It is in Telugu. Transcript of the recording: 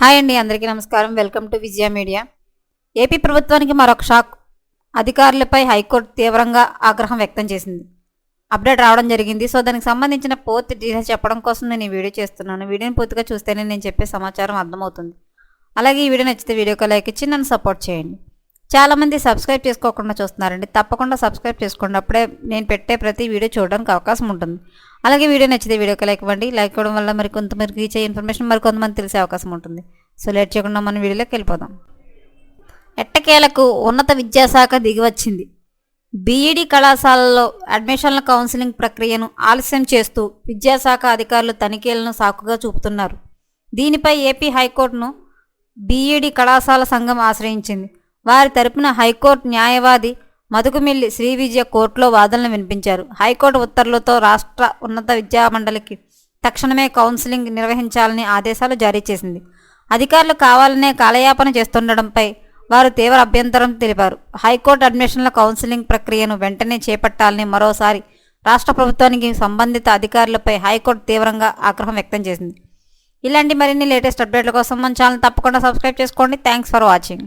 హాయ్ అండి అందరికీ నమస్కారం. Welcome to Vijaya media. AP ప్రభుత్వానికి మరొక షాక్. అధికారులపై హైకోర్టు తీవ్రంగా ఆగ్రహం వ్యక్తం చేసింది. అప్డేట్ రావడం జరిగింది. సో దానికి సంబంధించిన పూర్తి డీటెయిల్స్ చెప్పడం కోసం నేను ఈ వీడియో చేస్తున్నాను. వీడియోని పూర్తిగా చూస్తేనే నేను చెప్పే సమాచారం అర్థమవుతుంది. అలాగే ఈ వీడియో నచ్చితే వీడియోకి లైక్ ఇచ్చి నన్ను సపోర్ట్ చేయండి. చాలామంది సబ్స్క్రైబ్ చేసుకోకుండా చూస్తున్నారండి. తప్పకుండా సబ్స్క్రైబ్ చేసుకోండి. అప్పుడే నేను పెట్టే ప్రతి వీడియో చూడడానికి అవకాశం ఉంటుంది. అలాగే వీడియో నచ్చితే వీడియోకి లైక్ ఇవ్వండి. లైక్ ఇవ్వడం వల్ల మరి కొంతమందికి రీచ్ అయ్యే ఇన్ఫర్మేషన్ మరి కొంతమంది తెలిసే అవకాశం ఉంటుంది. సో లేట్ చేయకుండా మనం వీడియోలోకి వెళ్ళిపోదాం. ఎట్టకేలకు ఉన్నత విద్యాశాఖ దిగివచ్చింది. బీఈడి కళాశాలలో అడ్మిషన్ల కౌన్సిలింగ్ ప్రక్రియను ఆలస్యం చేస్తూ విద్యాశాఖ అధికారులు తనిఖీలను సాకుగా చూపుతున్నారు. దీనిపై ఏపీ హైకోర్టును బీఈడి కళాశాల సంఘం ఆశ్రయించింది. వారి తరపున హైకోర్టు న్యాయవాది మధుకుమిల్లి శ్రీ విజయ కోర్టులో వాదనలు వినిపించారు. హైకోర్టు ఉత్తర్వులతో రాష్ట్ర ఉన్నత విద్యామండలికి తక్షణమే కౌన్సిలింగ్ నిర్వహించాలని ఆదేశాలు జారీ చేసింది. అధికారులు కావాలనే కాలయాపన చేస్తుండడంపై వారు తీవ్ర అభ్యంతరం తెలిపారు. హైకోర్టు అడ్మిషన్ల కౌన్సిలింగ్ ప్రక్రియను వెంటనే చేపట్టాలని మరోసారి రాష్ట్ర ప్రభుత్వానికి సంబంధిత అధికారులపై హైకోర్టు తీవ్రంగా ఆగ్రహం వ్యక్తం చేసింది. ఇలాంటి మరిన్ని లేటెస్ట్ అప్డేట్ల కోసం మన ఛానల్ తప్పకుండా సబ్స్క్రైబ్ చేసుకోండి. Thanks for watching.